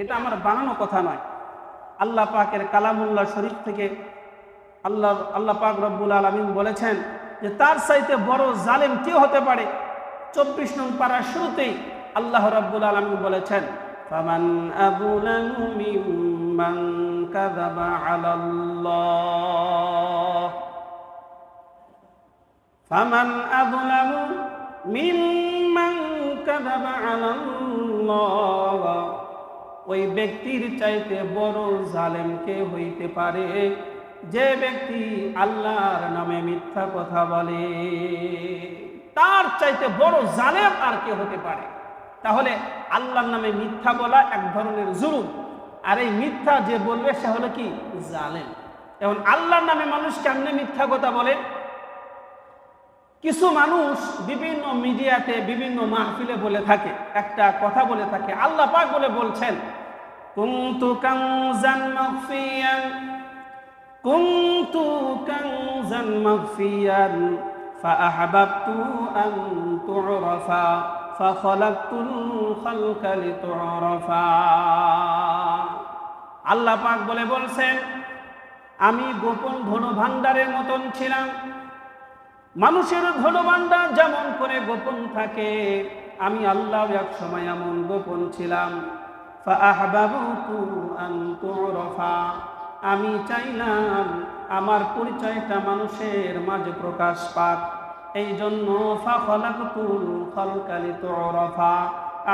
এটা আমার বানানো কথা নয়। আল্লাহ পাকের কালামুল্লাহ শরীফ থেকে আল্লাহ আল্লাহ পাক রব্বুল আলমিন বলেছেন যে, তার চাইতে বড় জালেম কে হতে পারে? চব্বিশ নং পাড়ার শুরুতেই আল্লাহ রব্বুল আলমিন বলেছেন মিম্মান কাযাবা আলাল্লাহ। ওই ব্যক্তির চাইতে বড় জালেম কে হইতে পারে? যে ব্যক্তি আল্লাহর নামে মিথ্যা কথা বলে, তার চাইতে বড় জালেম আর কে হতে পারে? তাহলে আল্লাহর নামে মিথ্যা বলা এক ধরনের জুলুম। আর এই মিথ্যা যে বলবে, সে হলো কি? জালেম। এবং আল্লাহর নামে মানুষ কেমনে মিথ্যা কথা বলে? কিছু মানুষ বিভিন্ন মিডিয়াতে বিভিন্ন মাহফিলে বলে থাকে, একটা কথা বলে থাকে, আল্লাহ পাক বলে বলছেন কুনতু কানজান মাখফিয়ান কুনতু কানজান মাখফিয়ান فأحببت أن تعرف فخلقت الخلق لتعرفا আল্লাহ পাক বলে বলছেন আমি গোপন ধন ভাণ্ডারের মতন ছিলাম মানুষের ধনভাণ্ডার যেমন করে গোপন থাকে আমি আল্লাহ এক সময় এমন গোপন ছিলাম ফাআহবাবতু আন তুরফা আমি চাইলাম আমার পরিচয়টা মানুষের মাঝে প্রকাশ পাক। এই জন্য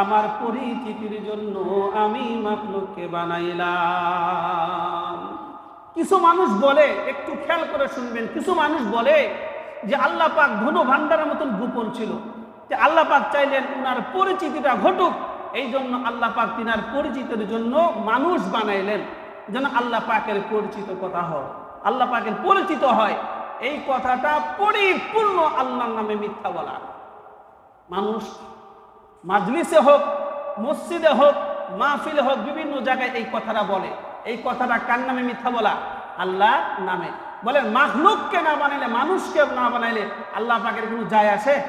আমার পরিচিতির জন্য আমি মাখলুককে বানাইলাম। কিছু মানুষ বলে, একটু খেয়াল করে শুনবেন, কিছু মানুষ বলে যে আল্লাহ পাক ধন ভান্ডারের মতন গোপন ছিল। যে আল্লাহ পাক চাইলেন উনার পরিচিতিটা ঘটুক এই জন্য আল্লাহ পাক তিনার পরিচিতের জন্য মানুষ বানাইলেন। যেন আল্লাহ পাকের পরিচিত কথা হয়। আল্লাহ পাকের পরিচিত হয়। এই কথাটা পরিপূর্ণ আল্লাহর নামে মিথ্যা বলা। মানুষ মাজলিসে হোক, মসজিদে হোক, মাহফিলে হোক, বিভিন্ন জায়গায় এই কথাটা বলে। এই কথাটা কার নামে মিথ্যা বলা? আল্লাহ নামে। বলেন মাহলুককে না বানাইলে মানুষকে না বানাইলে আল্লাহ পাকের কোনো যায় আসে?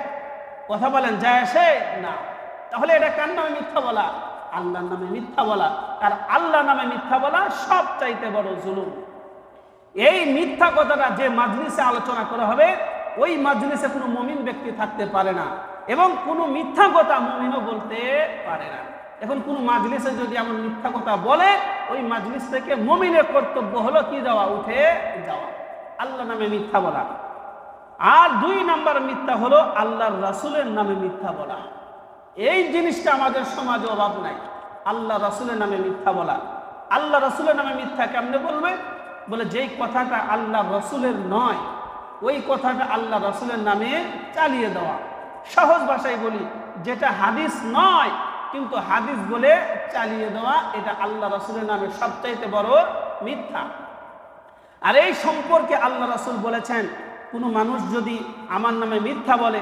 কথা বলেন, যায় আসে? না। তাহলে এটা কার নামে মিথ্যা বলা? আল্লাহর নামে মিথ্যা বলা। আর আল্লাহ নামে মিথ্যা বলা সব চাইতে বড় জুলুম। এই মিথ্যা কথাটা যে মাজলিসে আলোচনা করা হবে, ওই মাজলিসে কোনো মমিন ব্যক্তি থাকতে পারে না। এবং কোনো মিথ্যা কথা মমিনও বলতে পারে না। এখন কোনো মাজলিসে যদি এমন মিথ্যা কথা বলে, ওই মাজলিস থেকে মমিনের কর্তব্য হলো কি যাওয়া? উঠে যাওয়া। আল্লাহ নামে মিথ্যা বলা। আর দুই নাম্বার মিথ্যা হলো আল্লাহর রাসুলের নামে মিথ্যা বলা। এই জিনিসটা আমাদের সমাজে অভাব নাই। আল্লাহ রাসুলের নামে মিথ্যা বলা। আল্লাহ রাসুলের নামে মিথ্যা কেমনে বলবে? বলে, যেই কথাটা আল্লাহ রসুলের নয়, ওই কথাটা আল্লাহ রসুলের নামে চালিয়ে দেওয়া। সহজ ভাষায় বলি, যেটা হাদিস নয়, কিন্তু হাদিস বলে চালিয়ে দেওয়া, এটা আল্লাহ রসুলের নামে সবচাইতে বড় মিথ্যা। আর এই সম্পর্কে আল্লাহ রসুল বলেছেন, কোনো মানুষ যদি আমার নামে মিথ্যা বলে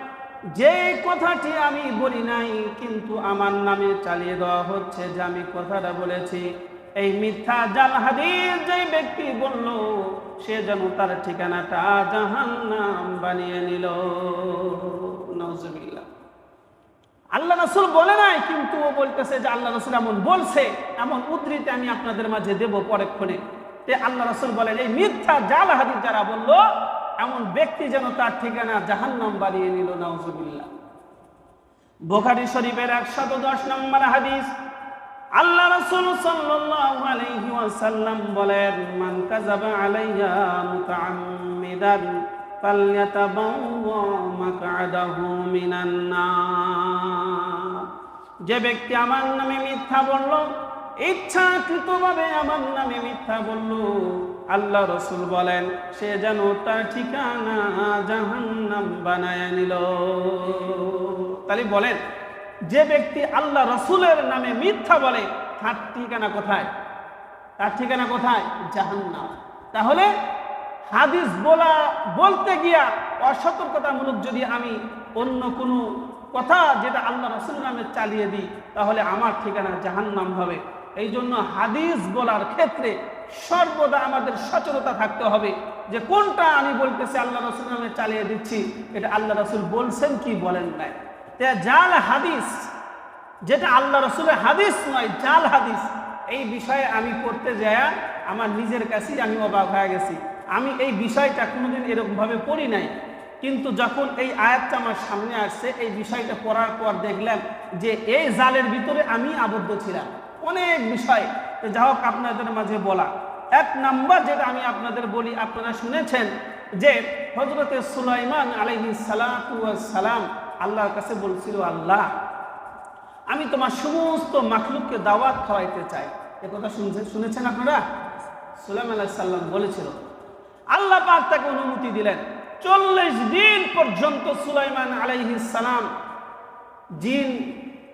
যে কথাটি আমি বলি নাই, কিন্তু আমার নামে চালিয়ে দেওয়া হচ্ছে যে আমি কথাটা বলেছি। এই মিথ্যা জাল হাদিস যে ব্যক্তি বলল, সে যেন তার ঠিকানাটা জাহান্নাম বানিয়ে নিল। নজবিল্লা আল্লাহ রসুল বলে নাই, কিন্তু ও বলতেছে যে আল্লাহ রসুল এমন বলছে, এমন উদ্ধৃতি আমি আপনাদের মাঝে দেব পরক্ষণে। তে আল্লাহ রসুল বলেন, এই মিথ্যা জাল হাদিস যারা বলল এমন ব্যক্তি যেন তার ঠিকানা জাহান্নাম বানিয়ে নিল নজবিল্লা বোখারি শরীফের একশত দশ নম্বর হাদিস, আল্লাহ রাসূল সাল্লাল্লাহু আলাইহি ওয়াসাল্লাম বলেন, মান কাযাবা আলাইয়া মুতাআম্মিদান ফালইয়াতাবাওয়া মাকআদাহু মিনান নার যে ব্যক্তি আমার নামে মিথ্যা বলল ইচ্ছাকৃতভাবে আমার নামে মিথ্যা বলল। আল্লাহ রসুল বলেন, সে যেন তার ঠিকানা জাহান্নাম বানায় নিল। তাহলে বলেন, যে ব্যক্তি আল্লাহ রসুলের নামে মিথ্যা বলে, তার ঠিকানা কোথায়? তার ঠিকানা কোথায়? জাহান্নাম। তাহলে হাদিস বলা, বলতে গিয়া অসতর্কতামূলক যদি আমি অন্য কোনো কথা যেটা আল্লাহ রসুল নামে চালিয়ে দিই, তাহলে আমার ঠিকানা জাহান্নাম হবে। এই জন্য হাদিস বলার ক্ষেত্রে সর্বদা আমাদের সচেতনতা থাকতে হবে যে কোনটা আমি বলতেছি, আল্লাহ রসুল নামে চালিয়ে দিচ্ছি, এটা আল্লাহ রসুল বলছেন কি বলেন নাই। জাল হাদিস, যেটা আল্লাহ রসুলের হাদিস নয়, জাল হাদিস, এই বিষয়ে আমি পড়তে যায় আমার নিজের কাছেই আমি অবাক হয়ে গেছি। আমি এই বিষয়টা কোনোদিন এরকমভাবে পড়ি নাই, কিন্তু যখন এই আয়াতটা আমার সামনে আসছে, এই বিষয়টা পড়ার পর দেখলাম যে এই জালের ভিতরে আমি আবদ্ধ ছিলাম। অনেক বিষয়। যা হোক আপনাদের মাঝে বলা। এক নাম্বার যেটা আমি আপনাদের বলি, আপনারা শুনেছেন যে হজরতে সুলাইমান আলহি সালাম আল্লাহর কাছে বলছিল, আল্লাহ, আমি তোমার সমস্ত মাখলুককে দাওয়াত খাওয়াইতে চাই। এ কথা শুনছেন শুনেছেন আপনারা? সুলাইম আলাহ সাল্লাম বলেছিল। আল্লাহ পাক তাকে অনুমতি দিলেন। চল্লিশ দিন পর্যন্ত সুলাইমান আলাইহি সালাম জিন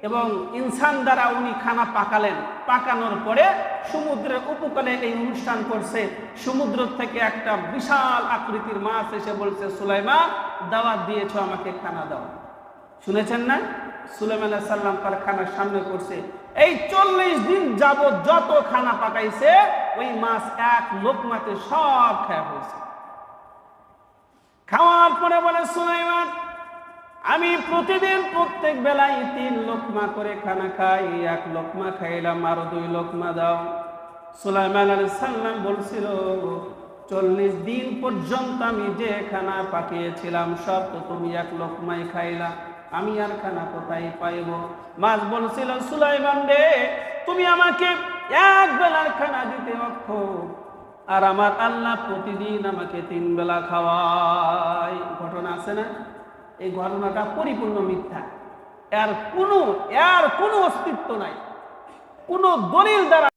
এবং ইনসান দ্বারা উনি খানা পাকালেন। পাকানোর পরে সমুদ্রের উপকূলে এই অনুষ্ঠান করছে। সমুদ্র থেকে একটা বিশাল আকৃতির মাছ এসে বলছে সুলাইমান দাওয়াত দিয়েছ, আমাকে খানা দাও। শুনেছেন না? সুলাইমান সাল্লাম তার খানার সামনে করছে এই চল্লিশ দিন যাবত যত খানা পাকাইছে, ওই মাছ এক লোকমাতে সব খাওয়া হয়েছে খাওয়ার পরে বলে, সুলাইমান আমি প্রতিদিন প্রত্যেক বেলায় তিন লোকমা করে খানা খাই, এক লোকমা খাইলাম আরও দুই লোকমা দাও। সুলাইমান আলাইহিস সাল্লাম বলছিল, চল্লিশ দিন পর্যন্ত আমি যে খানা পাকিয়েছিলাম, সব তো তুমি এক লোকমাই খাইলা, আমি আর খানা কোথায় পাইব? মাছ বলছিল, সুলাইমান রে, তুমি আমাকে এক বেলার খানা দিতে অক্ষম, আর আমার আল্লাহ প্রতিদিন আমাকে তিন বেলা খাওয়ায়। ঘটনা আছে না? এই ঘটনাটা পরিপূর্ণ মিথ্যা। এর কোনো এর কোনো অস্তিত্ব নাই। কোনো দলিল দ্বারা